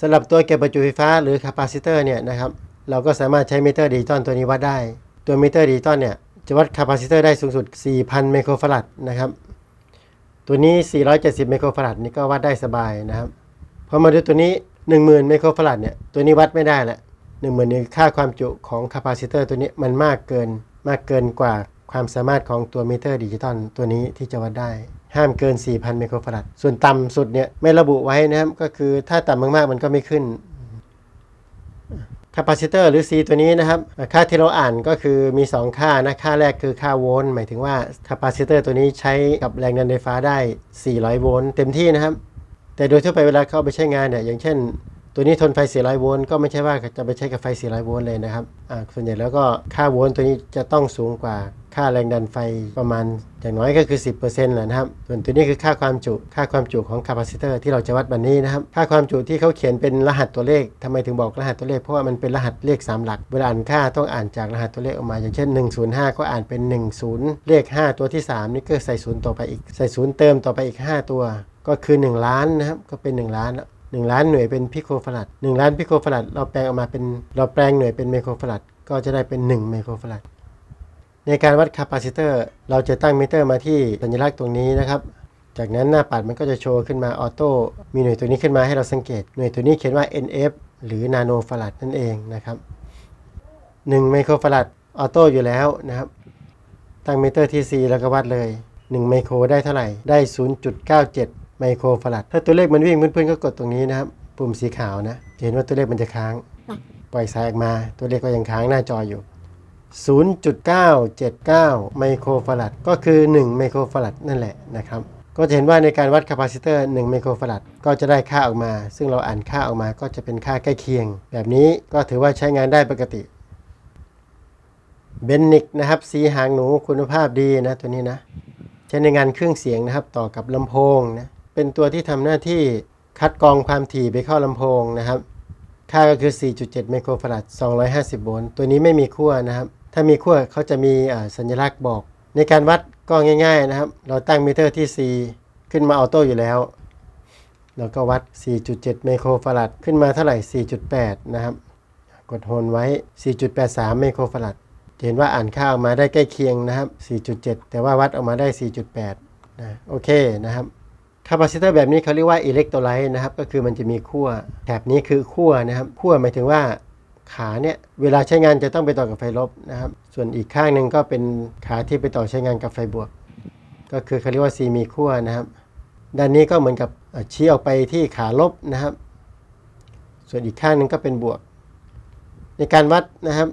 สำหรับตัวเก็บประจุไฟฟ้าหรือคาปาซิเตอร์เนี่ยนะครับเราก็สามารถใช้มิเตอร์ดิจิตอลตัวนี้วัดได้ ตัวมิเตอร์ดิจิตอลเนี่ยจะวัดคาปาซิเตอร์ได้สูงสุด 4,000 ไมโครฟาราดนะครับตัวนี้ 470 ไมโครฟาราดนี่ก็วัดได้สบายนะครับพอมาดูตัวนี้ 10,000 ไมโครฟาราดเนี่ยตัวนี้วัดไม่ได้ละ10,000นี่ค่าความจุของคาปาซิเตอร์ตัวนี้มันมากเกินมากเกินกว่าความสามารถของตัวมิเตอร์ดิจิตอลตัวนี้ที่จะวัดได้ ห้ามเกิน 4,000 ไมโครฟาราด ส่วนต่ำสุดเนี่ยไม่ระบุไว้นะครับ ก็คือถ้าต่ำมากๆ มันก็ไม่ขึ้นคาปาซิเตอร์หรือ C ตัวนี้นะครับ ค่าที่เราอ่านก็คือมี 2 ค่านะ ค่าแรกคือค่าโวลต์หมายถึงว่าคาปาซิเตอร์ตัวนี้ใช้กับแรงดันไฟฟ้าได้ 400 โวลต์เต็มที่นะครับ แต่โดยทั่วไปเวลาเข้าไปใช้งานเนี่ยอย่างเช่น ตัวนี้ทนไฟ 400 โวลต์ก็ไม่ใช่ว่าจะไปใช้กับไฟ 400 โวลต์เลยนะครับส่วนใหญ่แล้วก็ค่าโวลต์ตัวนี้จะต้องสูงกว่าค่าแรงดันไฟประมาณอย่างน้อยก็คือ 10%แหละนะครับ ส่วนตัวนี้คือค่าความจุ ค่าความจุของคาปาซิเตอร์ที่เราจะวัดวันนี้นะครับ ค่าความจุที่เขาเขียนเป็นรหัสตัวเลขทำไมถึงบอกรหัสตัวเลข เพราะว่ามันเป็นรหัสเลข 3 หลัก เวลาอ่านค่าต้องอ่านจากรหัสตัวเลขออกมา อย่างเช่น 105 ก็อ่านเป็น 10 เลข 5 ตัวที่ 3 นี่ก็ใส่ศูนย์ต่อไปอีก ใส่ศูนย์เติมต่อไปอีก 5 ตัว ก็คือ 1 ล้านนะครับ ก็เป็น 1 ล้าน แล้วหนึ่งล้านหน่วยเป็นพิโคฟาราดหนึ่งล้านพิโคฟาราดเราแปลงออกมาเป็นเราแปลงหน่วยเป็นไมโครฟาราดก็จะได้เป็น 1 ไมโครฟาราดในการวัดคาปาซิเตอร์เราจะตั้งมิเตอร์มาที่สัญลักษณ์ตรงนี้นะครับ จากนั้นหน้าปัดมันก็จะโชว์ขึ้นมาออโต้มีหน่วยตัวนี้ขึ้นมาให้เราสังเกต หน่วยตัวนี้เขียนว่า NF หรือนาโนฟาราดนั่นเองนะครับ1ไมโครฟาราดออโต้อยู่แล้วนะครับ ตั้งมิเตอร์ที่ C แล้วก็วัดเลย 1 ไมโครได้เท่าไหร่ได้ 0.97 ไมโครฟาราดถ้าตัวเลขมันวิ่งเพื่อนๆก็กดตรงนี้นะครับ ปุ่มสีขาวนะจะเห็นว่าตัวเลขมันจะค้าง ปล่อยสายออกมา ตัวเลขก็ยังค้างหน้าจออยู่ 0.979 ไมโครฟาราดก็คือ 1 ไมโครฟาราดนั่นแหละนะครับ ก็จะเห็นว่าในการวัดคาปาซิเตอร์ 1 ไมโครฟาราดก็จะได้ค่าออกมา ซึ่งเราอ่านค่าออกมาก็จะเป็นค่าใกล้เคียง แบบนี้ก็ถือว่าใช้งานได้ปกติเบนนิกนะครับสีหางหนูคุณภาพดีนะตัวนี้นะใช้ในงานเครื่องเสียงนะครับ ต่อกับลำโพงนะ เป็นตัวที่ทำหน้าที่คัดกรองความถี่ไปเข้าลำโพงนะครับ ค่าก็คือ 4.7 ไมโครฟาราด 250 โวลต์ ตัวนี้ไม่มีขั้วนะครับ ถ้ามีขั้วเขาจะมีสัญลักษณ์บอก ในการวัดก็ง่ายๆนะครับ เราตั้งมิเตอร์ที่ C ขึ้นมาออโต้อยู่แล้ว เราก็วัด 4.7 ไมโครฟาราด ขึ้นมาเท่าไหร่ 4.8 นะครับ กดโฮลไว้ 4.83 ไมโครฟาราด เห็นว่าอ่านค่าออกมาได้ใกล้เคียงนะครับ 4.7 แต่ว่าวัดออกมาได้ 4.8 นะ โอเคนะครับ คาปาซิเตอร์แบบนี้เขาเรียกว่าอิเล็กโทรไลต์นะครับ ก็คือมันจะมีขั้วแถบนี้คือขั้วนะครับขั้วหมายถึงว่าขาเนี่ยเวลาใช้งานจะต้องไปต่อกับไฟลบนะครับ ส่วนอีกข้างหนึ่งก็เป็นขาที่ไปต่อใช้งานกับไฟบวก ก็คือเขาเรียกว่า C มีขั้วนะครับ ด้านนี้ก็เหมือนกับชี้ออกไปที่ขาลบนะครับ ส่วนอีกข้างหนึ่งก็เป็นบวก ในการวัดนะครับ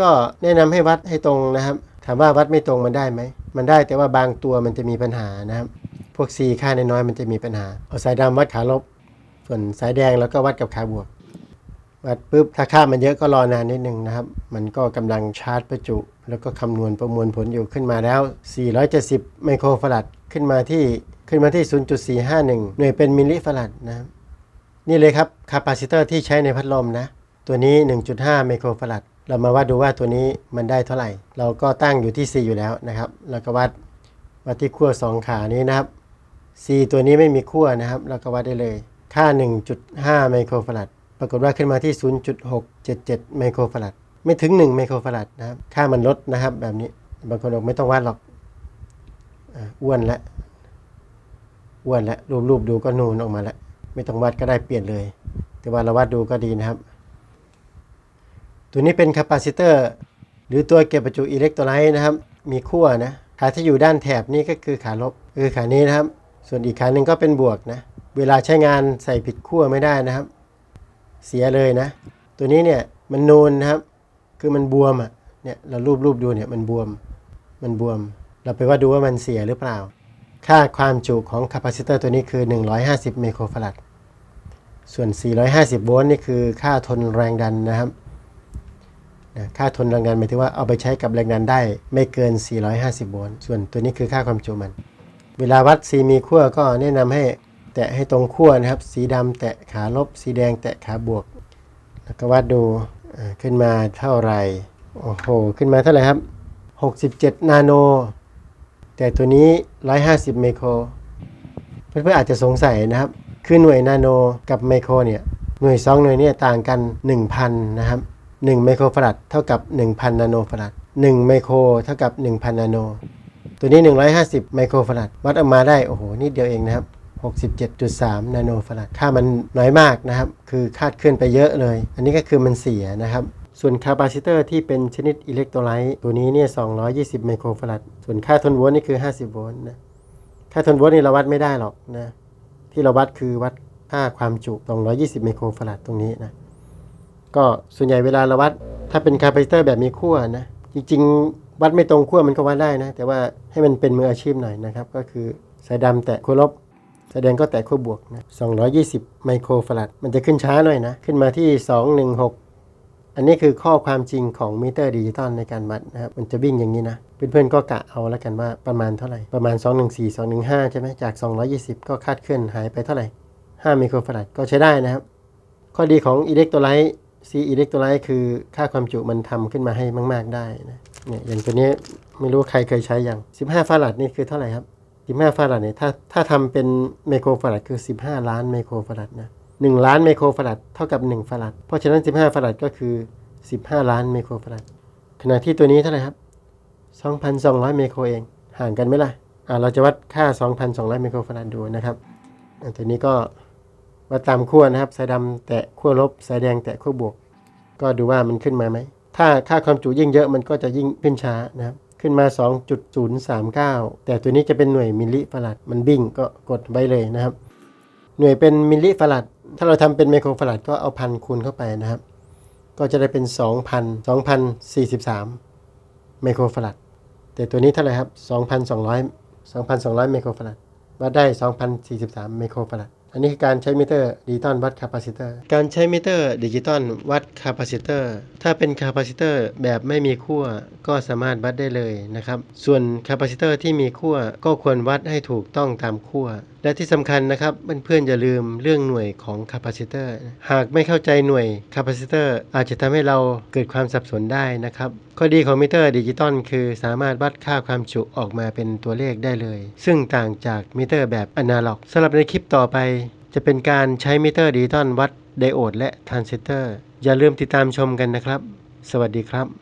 ก็แนะนำให้วัดให้ตรงนะครับ ถามว่าวัดไม่ตรงมันได้ไหมมันได้แต่ว่าบางตัวมันจะมีปัญหานะครับ พวก C ค่าน้อยๆมันจะมีปัญหา เอาสายดำวัดขาลบ ส่วนสายแดงแล้วก็วัดกับขาบวก วัดปุ๊บถ้าค่ามันเยอะก็รอนานนิดนึงนะครับ มันก็กำลังชาร์จประจุ แล้วก็คำนวณประมวลผลอยู่ขึ้นมาแล้ว 470 ไมโครฟาราดขึ้นมาที่ขึ้นมาที่ 0.451 หน่วยเป็นมิลลิฟาราดนะครับนี่เลยครับคาปาซิเตอร์ที่ใช้ในพัดลมนะ ตัวนี้ 1.5 ไมโครฟาราดเรามาวัดดูว่าตัวนี้มันได้เท่าไหร่ เราก็ตั้งอยู่ที่ 4 อยู่แล้วนะครับ แล้วก็วัดวัดที่ขั้ว2ขานี้นะครับ C ตัวนี้ไม่มีขั้วนะครับ เราก็วัดได้เลย ค่า 1.5 ไมโครฟาราด ปรากฏว่าขึ้นมาที่ 0.677 ไมโครฟาราด ไม่ถึง 1 ไมโครฟาราดนะครับ ค่ามันลดนะครับแบบนี้ บางคนบอกไม่ต้องวัดหรอกอ้วนแล้วอ้วนแล้วรูปๆดูก็นูนออกมาแล้ว ไม่ต้องวัดก็ได้เปลี่ยนเลย แต่ว่าเราวัดดูก็ดีนะครับ ตัวนี้เป็นคาปาซิเตอร์หรือตัวเก็บประจุอิเล็กโทรไลต์นะครับ มีขั้วนะ ขาที่อยู่ด้านแถบนี้ก็คือขาลบ คือขานี้นะครับ ส่วนอีกขาหนึ่งก็เป็นบวกนะ เวลาใช้งานใส่ผิดขั้วไม่ได้นะครับ เสียเลยนะ ตัวนี้เนี่ยมันนูนนะครับ คือมันบวมอะ เนี่ยเรารูปรูปดูเนี่ยมันบวม มันบวม เราไปว่าดูว่ามันเสียหรือเปล่า ค่าความจุของคาปาซิเตอร์ตัวนี้คือ 150 ไมโครฟาราดส่วน 450 โวลต์นี่คือค่าทนแรงดันนะครับค่าทนแรงดันหมายถึงว่าเอาไปใช้กับแรงดันได้ไม่เกิน 450 โวลต์ ส่วนตัวนี้คือค่าความจุมัน เวลาวัด C มีขั้วก็แนะนำให้แตะให้ตรงขั้วนะครับ สีดำแตะขาลบ สีแดงแตะขาบวก แล้วก็วัดดูขึ้นมาเท่าไหร่โอ้โหขึ้นมาเท่าไหร่ครับ 67 นาโน แต่ตัวนี้ 150 ไมโคร เพื่อนๆอาจจะสงสัยนะครับ คือหน่วยนาโนกับไมโครเนี่ยหน่วย 2 หน่วยเนี่ยต่างกัน 1,000 นะครับ 1 ไมโครฟาราดเท่ากับ 1,000 นาโนฟาราด1ไมโครเท่ากับ 1,000 นาโน ตัวนี้ 150 ไมโครฟาราดวัดออกมาได้ โอ้โห นิดเดียวเองนะครับ67.3 นาโนฟาราด ค่ามันน้อยมากนะครับ คือคาดเคลื่อนไปเยอะเลย อันนี้ก็คือมันเสียนะครับ ส่วนคาปาซิเตอร์ที่เป็นชนิดอิเล็กโทรไลต์ตัวนี้เนี่ย 220 ไมโครฟาราด ส่วนค่าทนโวลต์นี่คือ 50 โวลต์นะ ค่าทนโวลต์นี่เราวัดไม่ได้หรอกนะ ที่เราวัดคือวัดค่าความจุ 220 ไมโครฟาราดตรงนี้นะ ก็ส่วนใหญ่เวลาเราวัด ถ้าเป็นคาปาซิเตอร์แบบมีขั้วนะ จริงๆ วัดไม่ตรงขั้วมันก็วัดได้นะ แต่ว่าให้มันเป็นมืออาชีพหน่อยนะครับ ก็คือสายดำแตะขั้วลบแสดงก็แตะขั้วบวกนะ220 ไมโครฟาราด มันจะขึ้นช้าหน่อยนะ ขึ้นมาที่ 216 อันนี้คือข้อความจริงของมิเตอร์ดิจิตอลในการวัดนะครับ มันจะวิ่งอย่างนี้นะ เพื่อนๆก็กะเอาแล้วกันว่าประมาณเท่าไหร่ ประมาณ 214 215 ใช่ไหมจาก 220 ก็คาดเคลื่อนหายไปเท่าไหร่ 5 ไมโครฟาราดก็ใช้ได้นะครับ ข้อดีของอิเล็กโทรไลต์ ซีอิเล็กโทรไลต์คือค่าความจุมันทำขึ้นมาให้มาก ๆได้นะเนี่ยอย่างตัวนี้ไม่รู้ว่าใครเคยใช้ยัง 15 ฟาราดนี่คือเท่าไหร่ครับ 15 ฟาราดเนี่ยถ้าถ้าทำเป็นไมโครฟาราดคือ 15 ล้านไมโครฟาราดนะ1ล้านไมโครฟาราดเท่ากับ 1 ฟาราดเพราะฉะนั้น 15 ฟาราดก็คือ 15 ล้านไมโครฟาราดขณะที่ตัวนี้เท่าไหร่ครับ 2,200 ไมโครเอง ห่างกันไหมล่ะอ่าเราจะวัดค่า 2,200 ไมโครฟาราดดูนะครับอ่าตัวนี้ก็ วัดตามขั้วนะครับสายดำแตะขั้วลบสายแดงแตะขั้วบวก ก็ดูว่ามันขึ้นมาไหม ถ้าค่าความจุยิ่งเยอะมันก็จะยิ่งขึ้นช้านะครับขึ้นมา 2.039 แต่ตัวนี้จะเป็นหน่วยมิลลิฟาราดมันบิ้งก็กดไว้เลยนะครับ หน่วยเป็นมิลลิฟาราดถ้าเราทำเป็นไมโครฟาราดก็เอาพันคูณเข้าไปนะครับ ก็จะได้เป็น 2,000 2,043 ไมโครฟาราดแต่ตัวนี้เท่าไหร่ครับ 2,200 2,200 ไมโครฟาราดวัดได้ 2,043 ไมโครฟาราด อันนี้คือการใช้มิเตอร์ดิจิตอลวัดคาปาซิเตอร์ การใช้มิเตอร์ดิจิตอลวัดคาปาซิเตอร์ ถ้าเป็นคาปาซิเตอร์แบบไม่มีขั้วก็สามารถวัดได้เลยนะครับ ส่วนคาปาซิเตอร์ที่มีขั้วก็ควรวัดให้ถูกต้องตามขั้ว และที่สำคัญนะครับเพื่อนๆอย่าลืมเรื่องหน่วยของคาปาซิเตอร์หากไม่เข้าใจหน่วยคาปาซิเตอร์อาจจะทำให้เราเกิดความสับสนได้นะครับข้อดีของมิเตอร์ดิจิตอลคือสามารถวัดค่าความจุออกมาเป็นตัวเลขได้เลย ซึ่งต่างจากมิเตอร์แบบอนาล็อกสำหรับในคลิปต่อไป จะเป็นการใช้มิเตอร์ดิจิตอลวัดไดโอดและทรานซิสเตอร์อย่าลืมติดตามชมกันนะครับ สวัสดีครับ